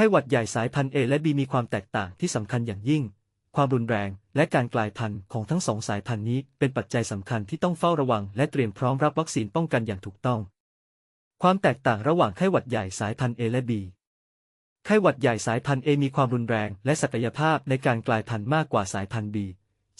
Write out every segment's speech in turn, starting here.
ไข้หวัดใหญ่สายพันธุ์ A และ B มีความแตกต่างที่สำคัญอย่างยิ่ง ความรุนแรงและการกลายพันธุ์ของทั้งสองสายพันธุ์นี้เป็นปัจจัยสำคัญที่ต้องเฝ้าระวังและเตรียมพร้อมรับวัคซีนป้องกันอย่างถูกต้อง ความแตกต่างระหว่างไข้หวัดใหญ่สายพันธุ์ A และ B ไข้หวัดใหญ่สายพันธุ์ A มีความรุนแรงและศักยภาพในการกลายพันธุ์มากกว่าสายพันธุ์ B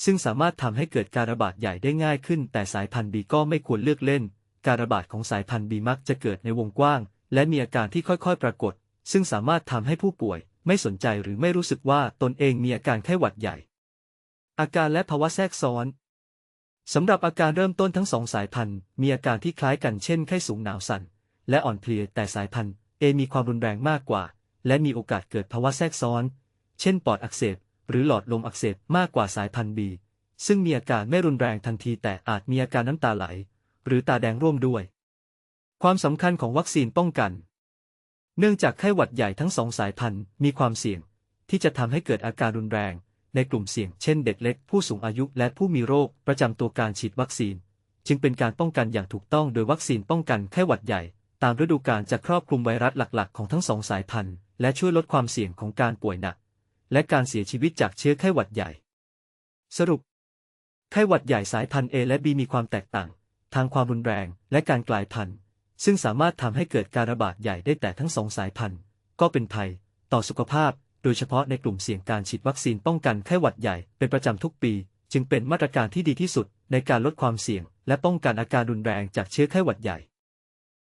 ซึ่งสามารถทำให้เกิดการระบาดใหญ่ได้ง่ายขึ้น แต่สายพันธุ์ B ก็ไม่ควรเลือกเล่น การระบาดของสายพันธุ์ B มักจะเกิดในวงกว้าง และมีอาการที่ค่อยๆ ปรากฏ ซึ่งสามารถทำให้ผู้ป่วยไม่สนใจหรือไม่รู้สึกว่าตนเองมีอาการไข้หวัดใหญ่ อาการและภาวะแทรกซ้อนสำหรับอาการเริ่มต้นทั้งสองสายพันธุ์ มีอาการที่คล้ายกันเช่นไข้สูงหนาวสั่น และอ่อนเพลียแต่สายพันธุ์ A มีความรุนแรงมากกว่า และมีโอกาสเกิดภาวะแทรกซ้อน เช่นปอดอักเสบ หรือหลอดลมอักเสบมากกว่าสายพันธุ์ B ซึ่งมีอาการไม่รุนแรงทันทีแต่อาจมีอาการน้ำตาไหล หรือตาแดงร่วมด้วย ความสำคัญของวัคซีนป้องกัน เนื่องจากไข้หวัดใหญ่ทั้งสองสายพันธุ์มีความเสี่ยง ที่จะทำให้เกิดอาการรุนแรง ในกลุ่มเสี่ยงเช่นเด็กเล็กผู้สูงอายุและผู้มีโรคประจำตัวการฉีดวัคซีน จึงเป็นการป้องกันอย่างถูกต้องโดยวัคซีนป้องกันไข้หวัดใหญ่ ตามฤดูกาลจะครอบคลุมไวรัสหลัก ๆ ของทั้งสองสายพันธุ์และช่วยลดความเสี่ยงของการป่วยหนัก และการเสียชีวิตจากเชื้อไข้หวัดใหญ่ สรุป ไข้หวัดใหญ่สายพันธุ์ A และ B มีความแตกต่าง ทางความรุนแรงและการกลายพันธุ์ ซึ่งสามารถทำให้เกิดการระบาดใหญ่ได้แต่ทั้งสองสายพันธุ์ก็เป็นภัย ต่อสุขภาพ โดยเฉพาะในกลุ่มเสี่ยงการฉีดวัคซีนป้องกันไข้หวัดใหญ่เป็นประจำทุกปี จึงเป็นมาตรการที่ดีที่สุดในการลดความเสี่ยง และป้องกันอาการรุนแรงจากเชื้อไข้หวัดใหญ่